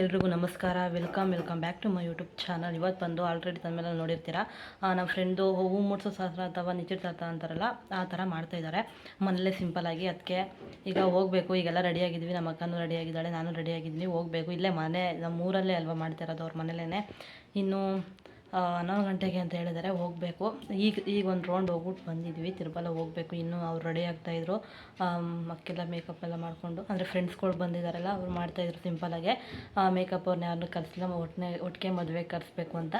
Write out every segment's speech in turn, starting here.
ಎಲ್ರಿಗೂ ನಮಸ್ಕಾರ. Welcome welcome back to my YouTube channel ಇವತ್ತು ಬಂದು ಆಲ್ರೆಡಿ ತನ್ನ ಮೇಲೆ ನೋಡಿರ್ತೀರಾ ನಮ್ಮ ಫ್ರೆಂಡು ಹೂವು ಮೂಡಿಸೋ ಶಾಸ್ತ್ರ ಅಥವಾ ನಿಶ್ಚಿತಾರ್ಥ ಅಂತಾರಲ್ಲ, ಆ ಥರ ಮಾಡ್ತಾ ಇದ್ದಾರೆ ಮನೇಲೇ ಸಿಂಪಲ್ಲಾಗಿ ಅದಕ್ಕೆ ಈಗ ಹೋಗಬೇಕು. ಈಗೆಲ್ಲ ರೆಡಿಯಾಗಿದ್ವಿ ನಮ್ಮ ಅಕ್ಕನೂ ರೆಡಿಯಾಗಿದ್ದಾಳೆ ನಾನು ರೆಡಿಯಾಗಿದ್ದೀನಿ ಹೋಗಬೇಕು. ಇಲ್ಲೇ ಮನೆ ನಮ್ಮ ಊರಲ್ಲೇ ಅಲ್ವಾ ಮಾಡ್ತಾ ಇರೋದು ಅವ್ರ ಮನೇಲೇ ಇನ್ನು ಹನ್ನೊಂದು ಗಂಟೆಗೆ ಅಂತ ಹೇಳಿದ್ದಾರೆ ಹೋಗಬೇಕು. ಈಗ ಈಗ ಒಂದು ರೌಂಡ್ ಹೋಗ್ಬಿಟ್ಟು ಬಂದಿದ್ವಿ. ತಿರುಪಲ ಹೋಗಬೇಕು. ಇನ್ನೂ ಅವ್ರು ರೆಡಿ ಆಗ್ತಾಯಿದ್ರು ಮಕ್ಕೆಲ್ಲ ಮೇಕಪ್ ಎಲ್ಲ ಮಾಡಿಕೊಂಡು, ಅಂದರೆ ಫ್ರೆಂಡ್ಸ್ಗಳು ಬಂದಿದ್ದಾರಲ್ಲ, ಅವ್ರು ಮಾಡ್ತಾಯಿದ್ರು ಸಿಂಪಲಾಗೆ ಮೇಕಪ್ ಅವ್ರನ್ನ ಯಾರನ್ನೂ ಕರೆಸಿಲ್ಲ. ಒಟ್ಟನೆ ಒಟ್ಟಿಗೆ ಮದುವೆ ಕರೆಸ್ಬೇಕು ಅಂತ.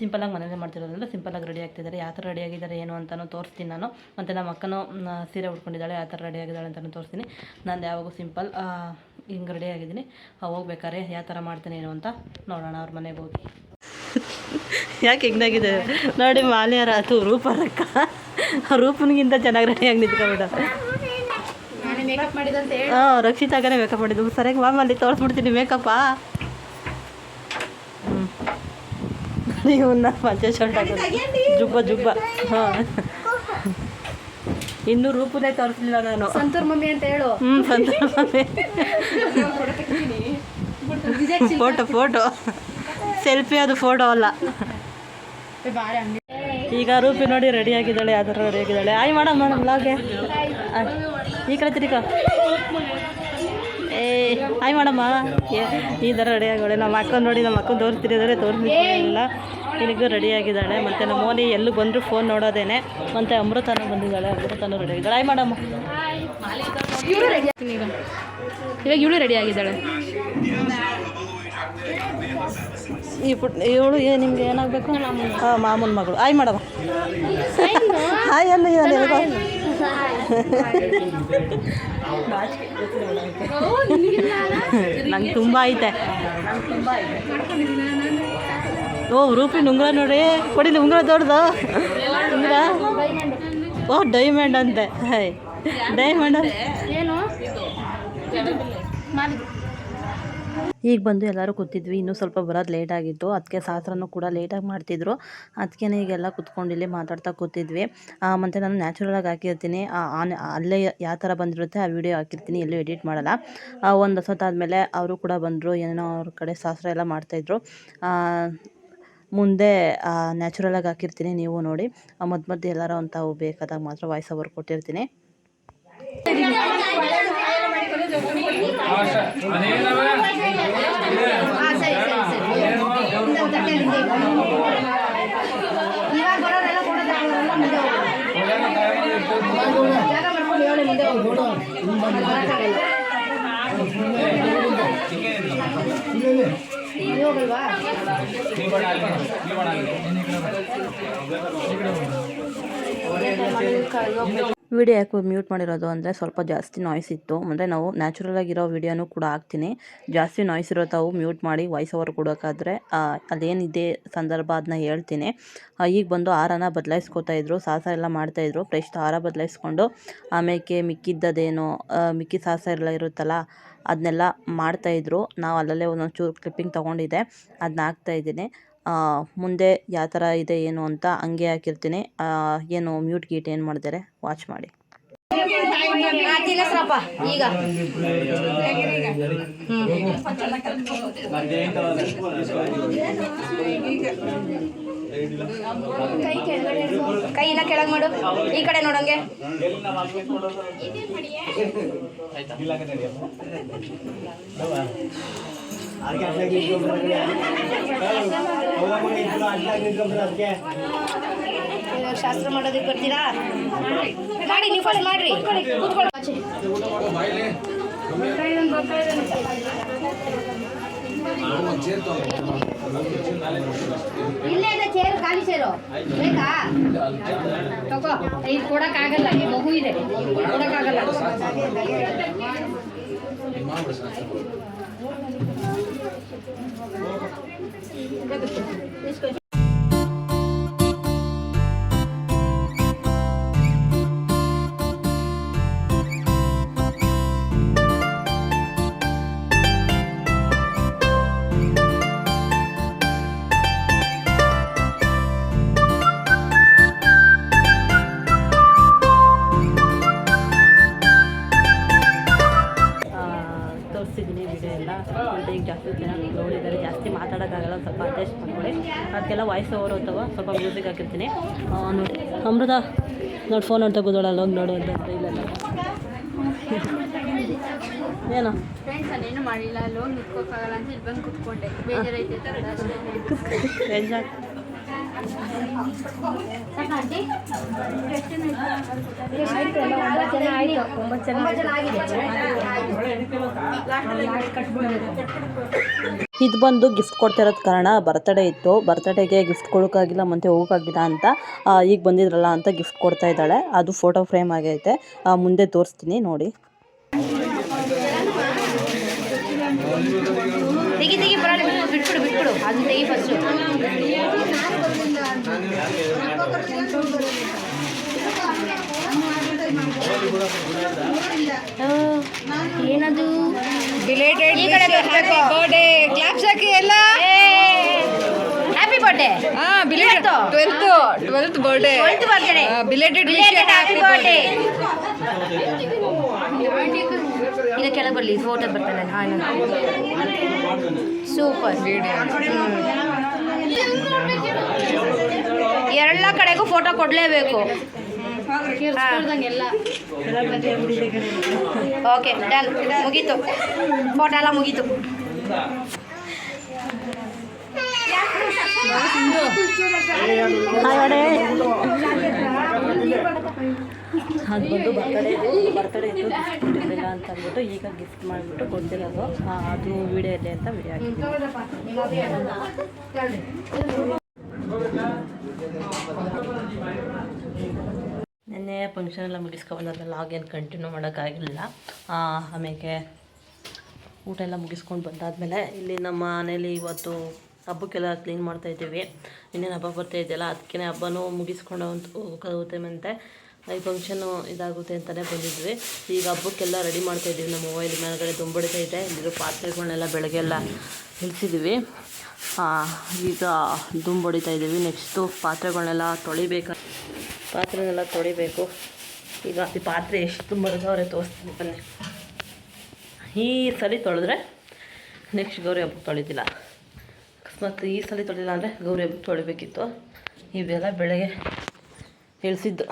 ಸಿಂಪಲಾಗಿ ಮನೇಲಿ ಮಾಡ್ತಿರೋದ್ರಿಂದ ಸಿಂಪಲಾಗಿ ರೆಡಿ ಆಗ್ತಿದ್ದಾರೆ. ಯಾವ ಥರ ರೆಡಿ ಆಗಿದ್ದಾರೆ, ಏನು ಅಂತಲೂ ತೋರಿಸ್ತೀನಿ ನಾನು. ಮತ್ತು ನಮ್ಮ ಅಕ್ಕನೂ ಸೀರೆ ಉಟ್ಕೊಂಡಿದ್ದಾಳೆ. ಯಾವ ಥರ ರೆಡಿ ಆಗಿದ್ದಾಳೆ ಅಂತಲೂ ತೋರಿಸ್ತೀನಿ. ನಾನು ಯಾವಾಗೂ ಸಿಂಪಲ್ ಹಿಂಗೆ ರೆಡಿ ಆಗಿದ್ದೀನಿ. ಹೋಗ್ಬೇಕಾರೆ ಯಾವ ಥರ ಮಾಡ್ತೀನಿ ಏನು ಅಂತ ನೋಡೋಣ. ಅವ್ರ ಮನೆಗೆ ಹೋಗಿ. ಯಾಕೆ ಹೆಂಗಾಗಿದೆ ನೋಡಿ ಮಾಲ್ಯಾರ ಅದು ರೂಪರಕ್ಕ ರೂಪನಿಗಿಂತ ಚೆನ್ನಾಗಿ ರೆಡಿ ಮಾಡಿದಂತ ಹೇಳಿ. ಹಾಂ ರಕ್ಷಿತಾಗನೇ ಮೇಕಪ್ ಮಾಡಿದ್ದು. ಸರಿಯಾಗಿ ಮಾಮ ಅಲ್ಲಿ ತೋರಿಸ್ಬಿಡ್ತೀನಿ ಮೇಕಪ್ಪಾ ಹ್ಞೂ ಇವನ್ನ ಪಂಚೆ ಶರ್ಟ್ ಹಾಕೋದು ಜುಬ್ಬ ಜುಬ್ಬ. ಹಾಂ. ಇನ್ನೂ ರೂಪನೇ ತೋರಿಸ್ಲಿಲ್ಲ ನಾನು. ಸಂತೂರ್ ಮಮ್ಮಿ ಅಂತ ಹೇಳು. ಹ್ಞೂ ಫೋಟೋ ಫೋಟೋ. ಸೆಲ್ಫಿ ಅದು ಫೋಟೋ ಅಲ್ಲ. ಈಗ ರೂಪಿ ನೋಡಿ ರೆಡಿ ಆಗಿದ್ದಾಳೆ ಯಾವ್ದಾರ ಥರ ರೆಡಿ ಆಗಿದ್ದಾಳೆ. ಆಯ್ ಮೇಡಮ್ ಮೇಡಮ್ ಲಾಗೆ ಈ ಕಡೆ ಏ ಆಯ್ ಮಾಡಮ್ಮ ಈ ಥರ ರೆಡಿ ಆಗಿದ್ದಾಳೆ. ನಮ್ಮ ಅಕ್ಕ ನೋಡಿ ನಮ್ಮ ಅಕ್ಕ ತೋರಿಸ್ತಿದ್ದಾರೆ ತೋರಿಸಿಲ್ಲ ಇಲ್ಲಿಗೂ ರೆಡಿ ಆಗಿದ್ದಾಳೆ. ಮತ್ತು ನಮ್ಮ ಮೋನಿ ಎಲ್ಲೂ ಬಂದರೂ ಫೋನ್ ನೋಡೋದೇನೆ. ಮತ್ತು ಅಮೃತನೂ ಬಂದಿದ್ದಾಳೆ. ಅಮೃತನೂ ರೆಡಿ ಆಗಿದ್ದಾಳೆ. ಆಯ್ ಮಾಡಮ್ಮ ಇವಾಗ ಇವಳು ರೆಡಿ ಆಗಿದ್ದಾಳೆ. ಈ ಪುಟ್ ಇವಳು ಏ, ನಿಮ್ಗೆ ಏನಾಗಬೇಕು? ಹಾಂ ಮಾಮೂನ್ ಮಗಳು. ಆಯ್ ಮಾಡವ ಹಾಯ್ ಅಲ್ಲ. ನಂಗೆ ತುಂಬ ಐತೆ. ಓ ರೂಪಿ ಉಂಗುರ ನೋಡಿ. ಕೊಡಿಲಿ, ಉಂಗುರ ದೊಡ್ಡದು. ಉಂಗುರ? ಓ ಡೈಮಂಡ್ ಅಂತೆ. ಹಾಯ್. ಡೈಮಂಡ್ ಏನು? ಈಗ ಬಂದು ಎಲ್ಲರೂ ಕೂತಿದ್ವಿ. ಇನ್ನೂ ಸ್ವಲ್ಪ ಬರೋದು ಲೇಟ್ ಆಗಿತ್ತು. ಅದಕ್ಕೆ ಶಾಸ್ತ್ರನೂ ಕೂಡ ಲೇಟಾಗಿ ಮಾಡ್ತಿದ್ರು. ಅದಕ್ಕೆ ಈಗೆಲ್ಲ ಕುತ್ಕೊಂಡು ಮಾತಾಡ್ತಾ ಕೂತಿದ್ವಿ. ಮತ್ತು ನಾನು ನ್ಯಾಚುರಲಾಗಿ ಹಾಕಿರ್ತೀನಿ. ಆನ್ ಅಲ್ಲೇ ಯಾವ ಥರ ಬಂದಿರುತ್ತೆ ಆ ವಿಡಿಯೋ ಹಾಕಿರ್ತೀನಿ. ಎಲ್ಲೂ ಎಡಿಟ್ ಮಾಡಲ್ಲ. ಒಂದು ಹೊತ್ತಾದಮೇಲೆ ಅವರು ಕೂಡ ಬಂದರು. ಏನೋ ಅವ್ರ ಕಡೆ ಶಾಸ್ತ್ರ ಎಲ್ಲ ಮಾಡ್ತಾಯಿದ್ರು ಮುಂದೆ ನ್ಯಾಚುರಲಾಗಿ ಹಾಕಿರ್ತೀನಿ ನೀವು ನೋಡಿ. ಮಧ್ಯ ಮಧ್ಯೆ ಎಲ್ಲರೂ ಅಂತ ಬೇಕಾದಾಗ ಮಾತ್ರ ವಾಯ್ಸ್ ಓವರ್ ಕೊಟ್ಟಿರ್ತೀನಿ. ಬರಕ್ಕಾಗಲ್ಲ. ವಿಡಿಯೋ ಯಾಕೆ ಮ್ಯೂಟ್ ಮಾಡಿರೋದು ಅಂದರೆ ಸ್ವಲ್ಪ ಜಾಸ್ತಿ ನಾಯ್ಸ್ ಇತ್ತು. ಅಂದರೆ ನಾವು ನ್ಯಾಚುರಲ್ ಆಗಿರೋ ವಿಡಿಯೋನೂ ಕೂಡ ಹಾಕ್ತೀನಿ. ಜಾಸ್ತಿ ನಾಯ್ಸ್ ಇರೋ ತಾವು ಮ್ಯೂಟ್ ಮಾಡಿ ವಾಯ್ಸ್ ಓವರ್ ಕೊಡೋಕ್ಕಾದ್ರೆ ಅದೇನಿದೆ ಸಂದರ್ಭ ಅದನ್ನ ಹೇಳ್ತೀನಿ. ಈಗ ಬಂದು ಹಾರನ ಬದಲಾಯಿಸ್ಕೊತಾ ಇದ್ರು, ಸಾಸ ಎಲ್ಲ ಮಾಡ್ತಾಯಿದ್ರು ಫ್ರೆಶ್ ಹಾರ ಬದಲಾಯಿಸ್ಕೊಂಡು ಆಮೇಲೆ ಮಿಕ್ಕಿದ್ದದೇನೋ ಮಿಕ್ಕಿ ಸಾಸ ಎಲ್ಲ ಇರುತ್ತಲ್ಲ ಅದನ್ನೆಲ್ಲ ಮಾಡ್ತಾಯಿದ್ರು ನಾವು ಅಲ್ಲಲ್ಲೇ ಒಂದೊಂದು ಚೂರು ಕ್ಲಿಪ್ಪಿಂಗ್ ತೊಗೊಂಡಿದ್ದೆ. ಅದನ್ನ ಹಾಕ್ತಾಯಿದ್ದೀನಿ ಮುಂದೆ ಯಾವ ಥರ ಇದೆ ಏನು ಅಂತ ಹಂಗೆ ಹಾಕಿರ್ತೀನಿ. ಏನು ಮ್ಯೂಟ್ ಗೀಟ್ ಏನು ಮಾಡಿದ್ದಾರೆ ವಾಚ್ ಮಾಡಿ. ಕೈನ ಈಗ. ಕೈ ಕೆಳಗಡೆ ಕೈ ಇನ್ನ ಕೆಳಗೆ ಮಾಡು. ಈ ಕಡೆ ನೋಡಂಗೆ ಶಾಸ್ತ್ರ ಮಾಡೋದಕ್ಕೆ ಬರ್ತೀರಾ? ಮಾಡಿ, ನೀವು ಫಸ್ಟ್ ಮಾಡ್ರಿ. ಕೂತ್ಕೊಳ್ಳಿ. ಇಲ್ಲೇ ಇದೆ ಚೇರು ಖಾಲಿ ಚೇರು ಬೇಕಾ? ತಗೋ. ಇದು ಕೊಡಕ್ಕಾಗಲ್ಲ, ಈ ಮಗು ಇದೆ. ಕೊಡಕ್ಕಾಗಲ್ಲ. తీసుకోండి ಅದಕ್ಕೆಲ್ಲ ವಾಯ್ಸ್ ಓವರ್ ಅಥವಾ ಸ್ವಲ್ಪ ಮ್ಯೂಸಿಕ್ ಹಾಕಿರ್ತೀನಿ. ನೋಡಿ. ಅಮೃತ ನೋಡಿ ಫೋನ್ ಅಂತ ಕೂದೋಳಲ್ಲ ಹೋಗಿ ನೋಡು ಅಂತ ಇಲ್ಲ ಏನು? ಮಾಡಿಲ್ಲ. ಅಲ್ಲಿ ಮಾಡಿಲ್ಲ ಲೋನ್ ನಿಂತ್ಕೋಕ್ಕಾಗಲ್ಲ ಅಂತ ಇಲ್ಲಿ ಬಂದು ಕುತ್ಕೊಂಡೆ. ಬೇಜಾರೈತೆ ಇದು ಬಂದು ಗಿಫ್ಟ್ ಕೊಡ್ತಿರೋದು ಕಾರಣ ಬರ್ತಡೇ ಇತ್ತು. ಬರ್ತಡೇಗೆ ಗಿಫ್ಟ್ ಕೊಡೋಕ್ಕಾಗಿಲ್ಲ ಮತ್ತೆ ಹೋಗೋಕ್ಕಾಗಿಲ್ಲ ಅಂತ ಈಗ ಬಂದಿದ್ರಲ್ಲ ಅಂತ ಗಿಫ್ಟ್ ಕೊಡ್ತಾ ಇದ್ದಾಳೆ. ಅದು ಫೋಟೋ ಫ್ರೇಮ್ ಆಗೈತೆ. ಮುಂದೆ ತೋರಿಸ್ತೀನಿ, ನೋಡಿ. ಬಿಟ್ಬಿಡು ಬಿಟ್ಬಿಡು. ಅದನ್ನ ತೆಗಿ ಫಸ್ಟು ಏನದು. ಬರ್ಡೇ ಕ್ಲಾಪ್ಸ್ ಹಾಕಿ ಎಲ್ಲ. ಹ್ಯಾಪಿ ಬರ್ಡೇ ಹಾ belated twelfth twelfth birthday twelfth birthday belated happy birthday ಈಗ ಕೆಳಗೆ ಬರಲಿ ಫೋಟೋ ಬರ್ತಾನೆ ಹಾಂ ಸೂಪರ್ ಎಲ್ಲ ಕಡೆಗೂ ಫೋಟೋ ಕೊಡಲೇಬೇಕು. ಓಕೆ ಡನ್ ಮುಗೀತು. ಫೋಟೋ ಎಲ್ಲ ಮುಗೀತು. ಅದು ಬಂದು ಬರ್ತಡೇ. ಬರ್ತಡೇ ಇತ್ತು ಗಿಫ್ಟ್ ಕೊಟ್ಟಿರಲಿಲ್ಲ ಅಂತ ಅಂದ್ಬಿಟ್ಟು ಈಗ ಗಿಫ್ಟ್ ಮಾಡಿಬಿಟ್ಟು ಕೊಡ್ತಿರೋದು ಅದು ವಿಡಿಯೋ ಇದೆ ಅಂತ ವಿಡಿಯೋ ಹಾಕಿ ನಿನ್ನೆ ಫಂಕ್ಷನ್ ಎಲ್ಲ ಮುಗಿಸ್ಕೊಬಂದ್ರೆ ಲಾಗ್ ಏನು ಕಂಟಿನ್ಯೂ ಮಾಡೋಕ್ಕಾಗಿಲ್ಲ. ಆಮೇಲೆ ಊಟ ಎಲ್ಲ ಮುಗಿಸ್ಕೊಂಡು ಬಂದಾದಮೇಲೆ ಇಲ್ಲಿ ನಮ್ಮ ಮನೇಲಿ ಇವತ್ತು ಹಬ್ಬಕ್ಕೆಲ್ಲ ಕ್ಲೀನ್ ಮಾಡ್ತಾ ಇದ್ದೀವಿ. ಇನ್ನೇನು ಹಬ್ಬ ಬರ್ತಾ ಇದೆಯಲ್ಲ ಅದಕ್ಕೆ ಹಬ್ಬನೂ ಮುಗಿಸ್ಕೊಂಡು ಹೋಗುತ್ತೆ ಮತ್ತೆ ಈ ಫಂಕ್ಷನು ಇದಾಗುತ್ತೆ ಅಂತಲೇ ಬಂದಿದ್ವಿ. ಈಗ ಹಬ್ಬಕ್ಕೆಲ್ಲ ರೆಡಿ ಮಾಡ್ತಾ ಇದ್ದೀವಿ. ನಮ್ಮ ಮೊಬೈಲ್ ಮೇಲ್ಗಡೆ ಇದೆ. ಇಲ್ಲಿರೋ ಪಾತ್ರೆಗಳನ್ನೆಲ್ಲ ಬೆಳಗ್ಗೆಲ್ಲ ಇಳಿಸಿದ್ದೀವಿ ಈಗ ದುಂಬಡಿತಾ ಇದ್ದೀವಿ ನೆಕ್ಸ್ಟು ಪಾತ್ರೆಗಳನ್ನೆಲ್ಲ ತೊಳಿಬೇಕು. ಪಾತ್ರೆನೆಲ್ಲ ತೊಳಿಬೇಕು. ಈಗ ಈ ಪಾತ್ರೆ ಎಷ್ಟು ಮರದವ್ರೆ ತೋರಿಸ್ತೀನಿ ಬನ್ನಿ. ಈ ಸಲ ತೊಳೆದ್ರೆ ನೆಕ್ಸ್ಟ್ ಗೌರಿ ಹಬ್ಬಕ್ಕೆ ತೊಳಿತಿಲ್ಲ ಅಕಸ್ಮಾತ್ ಈ ಸಲ ತೊಳಿಲ್ಲ ಅಂದರೆ ಗೌರಿ ಹಬ್ಬಕ್ಕೆ ತೊಳಿಬೇಕಿತ್ತು. ಇವೆಲ್ಲ ಬೆಳಗ್ಗೆ ಇಳಿಸಿದ್ದು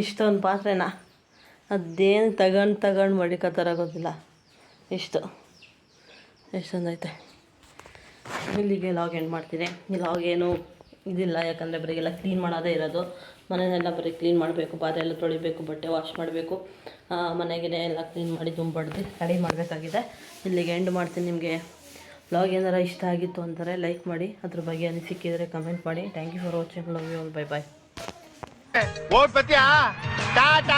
ಇಷ್ಟೊಂದು ಪಾತ್ರೆನ ಅದೇನು ತಗೊಂಡು ತಗೊಂಡು ಮಡಿಕತ್ತಾರ ಗೊತ್ತಿಲ್ಲ. ಇಷ್ಟು. ಎಷ್ಟೊಂದೈತೆ ಇಲ್ಲಿಗೆ ಲಾಗ್ ಎಂಡ್ ಮಾಡ್ತೀನಿ. ಲಾಗ್ ಏನು ಇದಿಲ್ಲ, ಯಾಕಂದರೆ ಬರೀಗೆಲ್ಲ ಕ್ಲೀನ್ ಮಾಡೋದೇ ಇರೋದು. ಮನೆಯೆಲ್ಲ ಬರೀ ಕ್ಲೀನ್ ಮಾಡಬೇಕು ಪಾತ್ರೆ ಎಲ್ಲ ತೊಳಿಬೇಕು, ಬಟ್ಟೆ ವಾಶ್ ಮಾಡಬೇಕು. ಮನೆಗೆ ಎಲ್ಲ ಕ್ಲೀನ್ ಮಾಡಿ ತುಂಬಡ್ದು ರೆಡಿ ಮಾಡಬೇಕಾಗಿದೆ. ಇಲ್ಲಿಗೆ ಎಂಡ್ ಮಾಡ್ತೀನಿ ನಿಮಗೆ. ಬ್ಲಾಗ್ ಏನಾರ ಇಷ್ಟ ಆಗಿತ್ತು ಅಂತಾರೆ ಲೈಕ್ ಮಾಡಿ, ಅದ್ರ ಬಗ್ಗೆ ಅನಿಸಿಕಿದ್ರೆ ಕಮೆಂಟ್ ಮಾಡಿ. Thank you for watching love you all bye bye vote ಬತ್ತೀಯಾ ಟಾಟಾ.